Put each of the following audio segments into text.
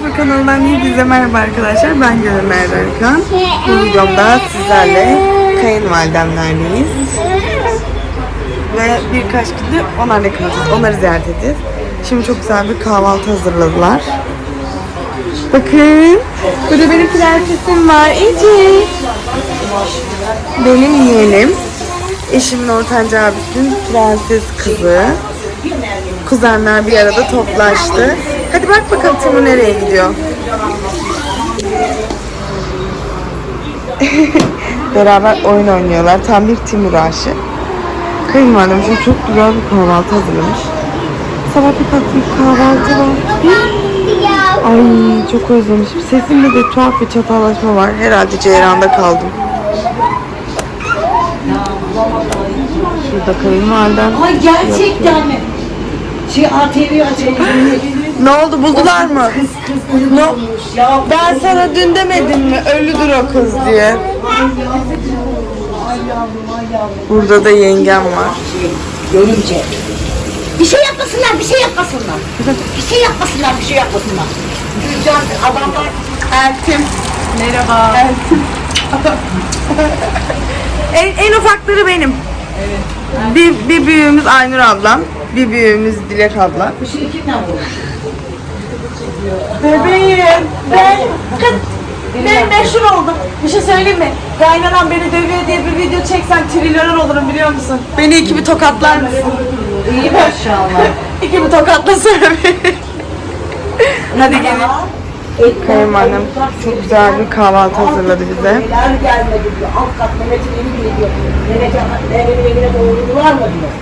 Sıfır kanalından hepinize merhaba arkadaşlar. Ben Gönül Erkan. Bu videomda sizlerle kayınvalidemlerleyiz. Ve birkaç gündür onlarla kalacağız. Onları ziyaret edeceğiz. Şimdi çok güzel bir kahvaltı hazırladılar. Bakın. Burada benim prensesim var. Ece. Benim yeğenim. Eşimin ortanca abisinin prenses kızı. Kuzenler bir arada toplaştı. Hadi bak bakalım Timur nereye gidiyor. Beraber oyun oynuyorlar. Tam bir Timur aşığı. Kayınvalidem şimdi çok güzel bir kahvaltı hazırlamış. Sabah bir kalktım kahvaltı var. Ay çok özlemişim. Sesimde de tuhaf bir çatallaşma var. Herhalde Ceyran'da kaldım. Şurada kayınvalidem. Ay gerçekten mi? Şey ATV açalım. Ne oldu buldular mı? Kız. Ben sana dün demedim mi? Ölüdür o kız diye. Ay yavrum ay yavrum. Burada da yengem var. Görünce. Bir şey yapmasınlar, bir şey yapmasınlar. bir şey yapmasınlar, bir şey yapmasınlar. Gülcan adamlar Eltim. merhaba. Eltim. en, en ufakları benim. Bir, bir büyüğümüz Aynur ablam. Bir büyüğümüz Dilek abla. Bu şey vurmuş? Bebeğim. Ben, kız, ben meşhur oldum. Bir şey söyleyeyim mi? Kaynanan beni dövüyor diye bir video çeksen trilyoner olurum biliyor musun? Beni iki bir tokatlar mısın? İyi maşallah. İki bir tokatlasana beni. Hadi gelin. Kayınvalidem çok güzel bir kahvaltı hazırladı bize. Neler gelmedi diyor. Alt kat Mehmet'in evi diyor. Mehmet Mehmet'in evine doğurdular mı diyor.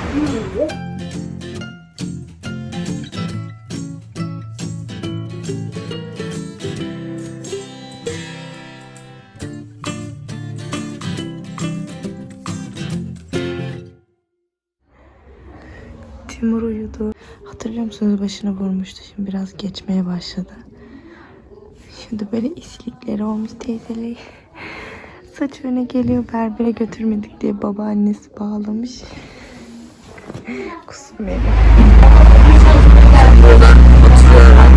Musunuz başına vurmuştu. Şimdi biraz geçmeye başladı. Şimdi böyle isilikleri olmuş teyzeleri. Saç öne geliyor. Berbere götürmedik diye babaannesi bağlamış. Oturuyorum.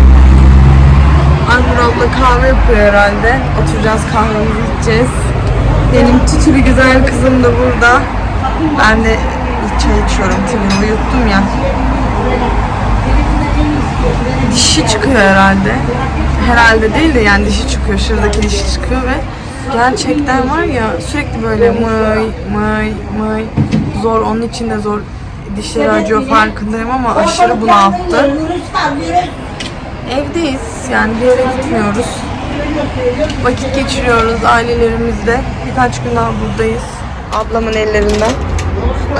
Angur abla kahve yapıyor herhalde. Oturacağız kahvemizi içeceğiz. Benim tütülü güzel kızım da burada. Ben de çay içiyorum. Timur'u uyuttum ya. Dişi çıkıyor herhalde. Herhalde değil de yani dişi çıkıyor. Şuradaki dişi çıkıyor ve gerçekten var ya sürekli böyle mıy mıy mıy zor onun için de zor dişleri acıyor farkındayım ama aşırı bunalttı. Evdeyiz yani bir yere gitmiyoruz. Vakit geçiriyoruz ailelerimizle. Birkaç gün daha buradayız. Ablamın ellerinden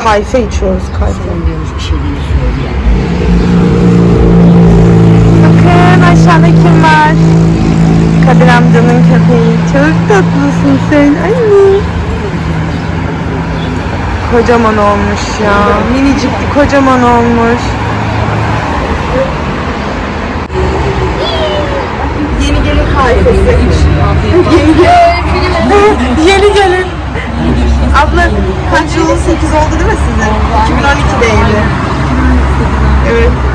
kayfe içiyoruz kayfe. Bakın aşağıda kim var? Kadir amcanın köpeği. Çok tatlısın sen. Ay. Kocaman olmuş ya. Minicikti kocaman olmuş. Yeni gelin harikası. Yeni gelin. Yeni gelin. Abla kaç yıl? 8 oldu değil mi sizin? 2012'deydi. Evet.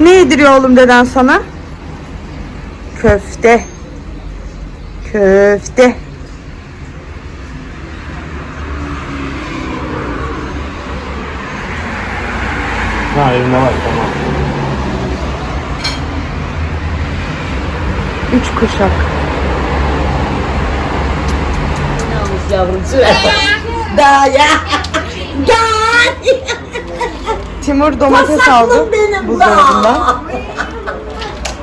Ne yediriyor oğlum deden sana? Köfte. Köfte. Ha elimde var tamam. Üç kuşak. Yalnız yavrum süre. Daha ya. Timur domates aldı buzdolabından.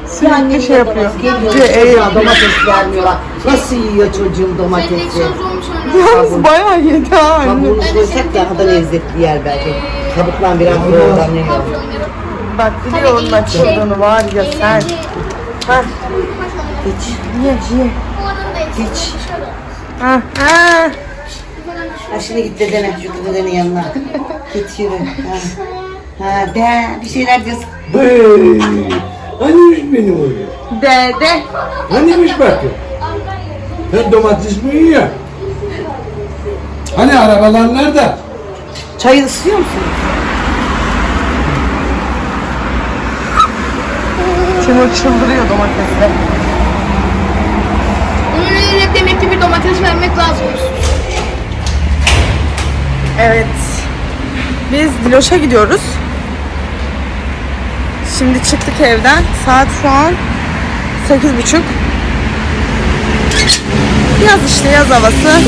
Sürekli şey yapıyor. E yapıyor. Domates vermiyorlar. Nasıl yiyor çocuğum domatesi? Yalnız bayağı yedi ha anne. Kabuğunu koysak daha da lezzetli yer belki. Kabuklan biraz yoğurdan ne yiyor? Bak biliyor onun açıldığını var ya sen. Ha. Hiç. Ye ye. Hiç. Ha. Ha. Ha şimdi git dedene, şu dedenin yanına. Git yürü. Ha. Ha de bir şeyler diyorsun. Hey! Hanimiş benim oğlum? Dede. Hanimiş bakın? Sen domates mi yiyorsun? Hani arabalar nerede? Çayı ısıtıyor musun? Timur çıldırıyor domatesle. Onun eline demek ki bir domates vermek lazım. Evet. Biz Diloş'a gidiyoruz. Şimdi çıktık evden. Saat şu an sekiz buçuk. Yaz işte yaz havası.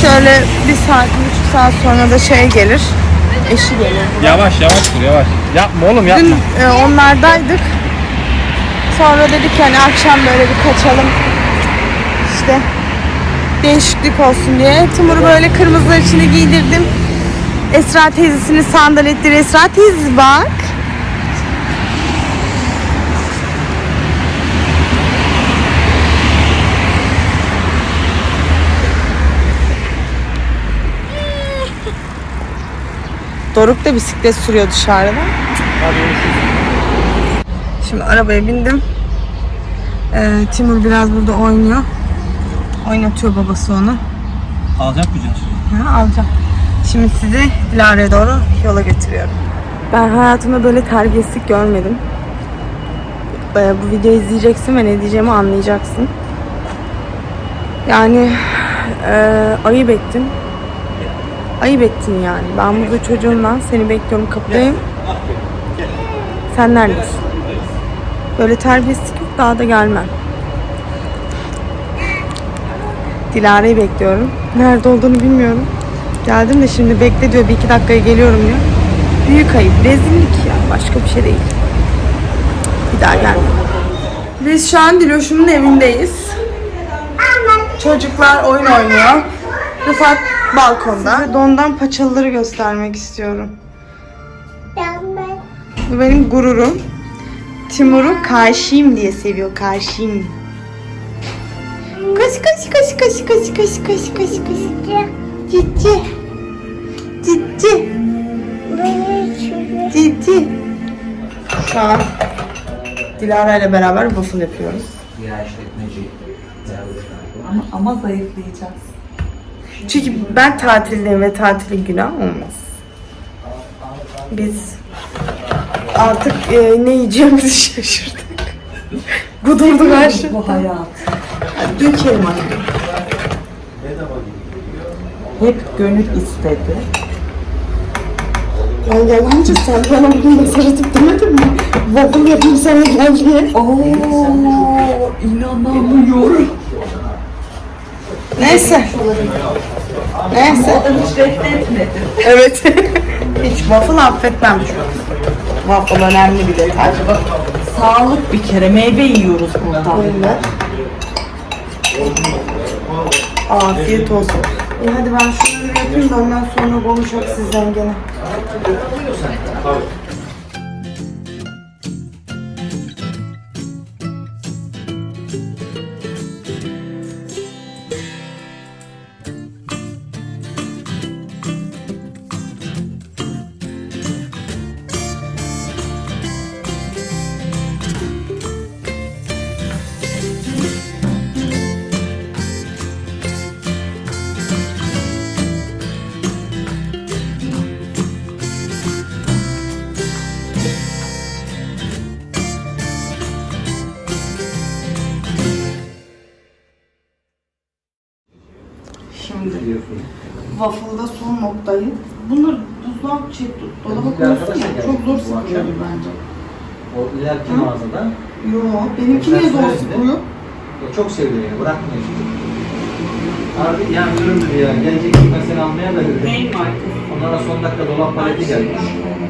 Şöyle bir saat, bir buçuk saat sonra da şey gelir. Eşi gelir. Yavaş yavaş dur yavaş. Yapma oğlum yapma. Dün e, onlardaydık. Sonra dedik ki hani akşam böyle bir kaçalım. İşte değişiklik olsun diye. Timur'u böyle kırmızılar içine giydirdim. Esra teyzesini sandaletleri. Esra teyze bak. Doruk da bisiklet sürüyor dışarıda. Şimdi arabaya bindim. Ee, Timur biraz burada oynuyor. Oynatıyor babası onu. Alacak mıydın? Ha, alacağım. Şimdi sizi Dilara'ya doğru yola götürüyorum. Ben hayatımda böyle terbiyesizlik görmedim. Ee, bu videoyu izleyeceksin ve ne diyeceğimi anlayacaksın. Yani e, ayıp ettin. Ayıp ettin yani. Ben burada çocuğumla seni bekliyorum kapıdayım. Sen neredesin? Böyle terbiyesizlik yok daha da gelmem. Dilara'yı bekliyorum. Nerede olduğunu bilmiyorum. Geldim de şimdi bekle diyor bir iki dakikaya geliyorum diyor. Büyük ayıp, rezillik ya. Başka bir şey değil. Bir daha gelme. Biz şu an Diloş'umun evindeyiz. Çocuklar oyun oynuyor. Rıfat balkonda. Size dondan paçalıları göstermek istiyorum. Bu benim gururum. Timur'u karşıyım diye seviyor. Karşıyım. Koş koş koş koş koş koş koş koş koş. Cici. Cici. Cici. Şu an Dilara ile beraber waffle yapıyoruz. Ama, ama zayıflayacağız. Çünkü ben tatildeyim ve tatilin günah olmaz. Biz artık e, ne yiyeceğimizi şaşırdık. Kudurduk her şey. Bu hayat. Hadi dökelim. Hep gönül istedi. Ben gelince sen bana bugün mesaj demedin mi? Waffle yapayım sana gel diye. Oo, inanamıyorum. Neyse. Neyse. Hiç reddetmedim. Evet. Hiç waffle affetmem. Waffle önemli bir detay. Sağlık bir kere meyve yiyoruz burada. Öyle. Afiyet olsun. İyi hadi ben bir yapayım da ondan sonra konuşalım sizden gene. Noktayı. Bunları buzluğa şey, dolaba koyuyorsun ya çok zor sıkılıyordu bence. O ileriki mağazada Yo, benimki niye zor sıkılıyor? o çok sevdi beni, bırakmıyor şimdi. Abi yani ürün dedi ya, gelecek ben seni almaya da dedi. Neyin markası? Onlara son dakika dolap paleti gelmiş.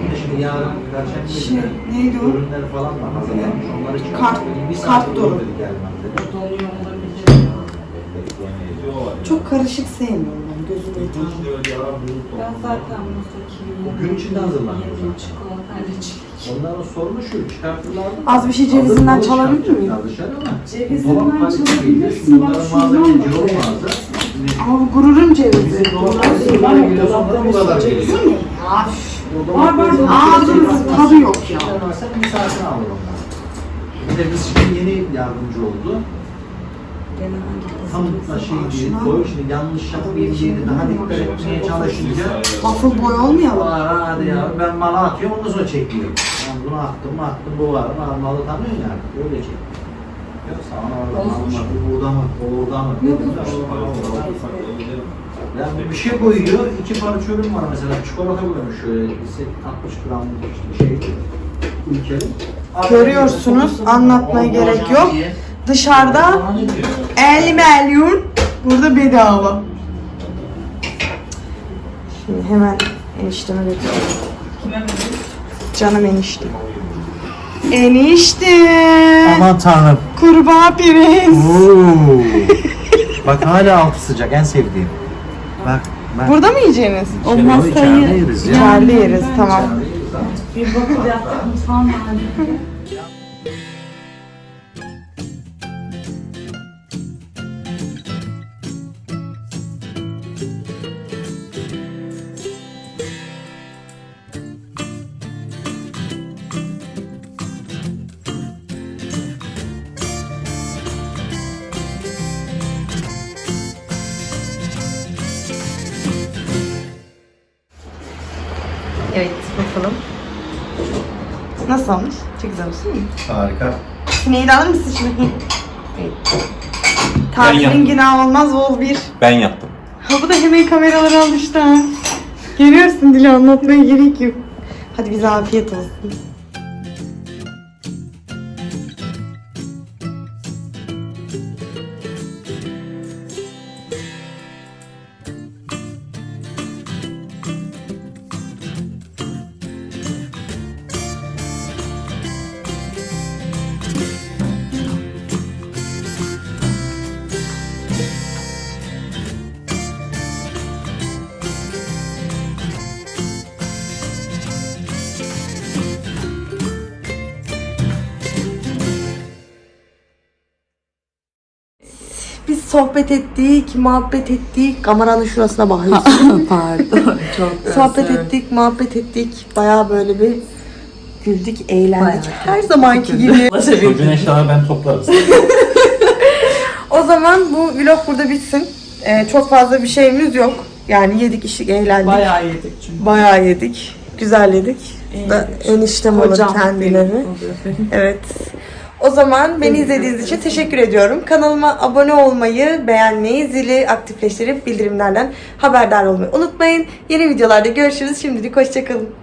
Bir de Şimdi yarın perşembe Şey, günü neydi o? ürünler falan da hazırlanmış. Onları çıkartıp Kart- bir kart saat dolu. olur dedi gelmem dedi. Olabilir. Çok karışık sevmiyorum gözüme. Ben zaten muzdaki Gün içinde hazırlanıyor. çikolatayla çilek. Onların sorunu şu, çıkartırlar. Az bir şey cevizinden çalabilir miyim? Dışarı ama Cevizinden çalabilirsin. Bak şundan. Şimdi Ama bu gururun cevizi. Dolaplar geliyor, sonra buralar geliyor. Var var ağzımızın tadı yok ya. Saatini alır onlar. Bir de biz şimdi yeni yardımcı oldu. Tam da şey değil, koy şimdi yanlış yapmayayım diye daha dikkat etmeye çalışınca Waffle boy olmayalım. Aa hadi ya ben mala atıyorum ondan sonra çekmiyorum. Yani bunu attım mı attım bu var mı almalı tanıyorsun yani. Öyle şey. Yok sana orada almadı, burada mı, orada mı? Ya bu bir şey koyuyor, iki parça ürün var mesela. Çikolata koymuş şöyle, 60 gramlık işte bir şey. Ülkenin. Görüyorsunuz, anlatmaya gerek yok. Dışarıda 50 milyon, burada bedava. Şimdi hemen enişteme götürüyorum. Canım eniştem. Eniştem. Aman tanrım. Kurbağa prens. Oo. Bak hala altı sıcak, en sevdiğim. Bak, bak. Burada mı yiyeceğiniz? O masayı yeriz. İçeride yeriz, tamam. Bir bakıp yaptık mutfağın halinde. Evet, bakalım. Nasıl olmuş? Çok güzel olmuş değil mi? Harika. Sineği de alır mısın şimdi? evet. Tatilin günahı olmaz Vol 1. Ben yaptım. Ha bu da hemen kameraları almıştı ha. Görüyorsun Dili anlatmaya gerek yok. Hadi bize afiyet olsun. Sohbet ettik, muhabbet ettik. Kameranın şurasına bakıyorsun. Pardon. Çok sohbet ettik, muhabbet ettik. Bayağı böyle bir güldük, eğlendik. Her zamanki gibi. Çocuğun eşyalarını ben toplarım. O zaman bu vlog burada bitsin. Ee, çok fazla bir şeyimiz yok. Yani yedik, içtik, eğlendik. Bayağı yedik çünkü. Bayağı yedik. Güzel yedik. Da, eniştem olur kendileri. benim oluyor. Evet. O zaman beni izlediğiniz için teşekkür ediyorum. Kanalıma abone olmayı, beğenmeyi, zili aktifleştirip bildirimlerden haberdar olmayı unutmayın. Yeni videolarda görüşürüz. Şimdilik hoşçakalın.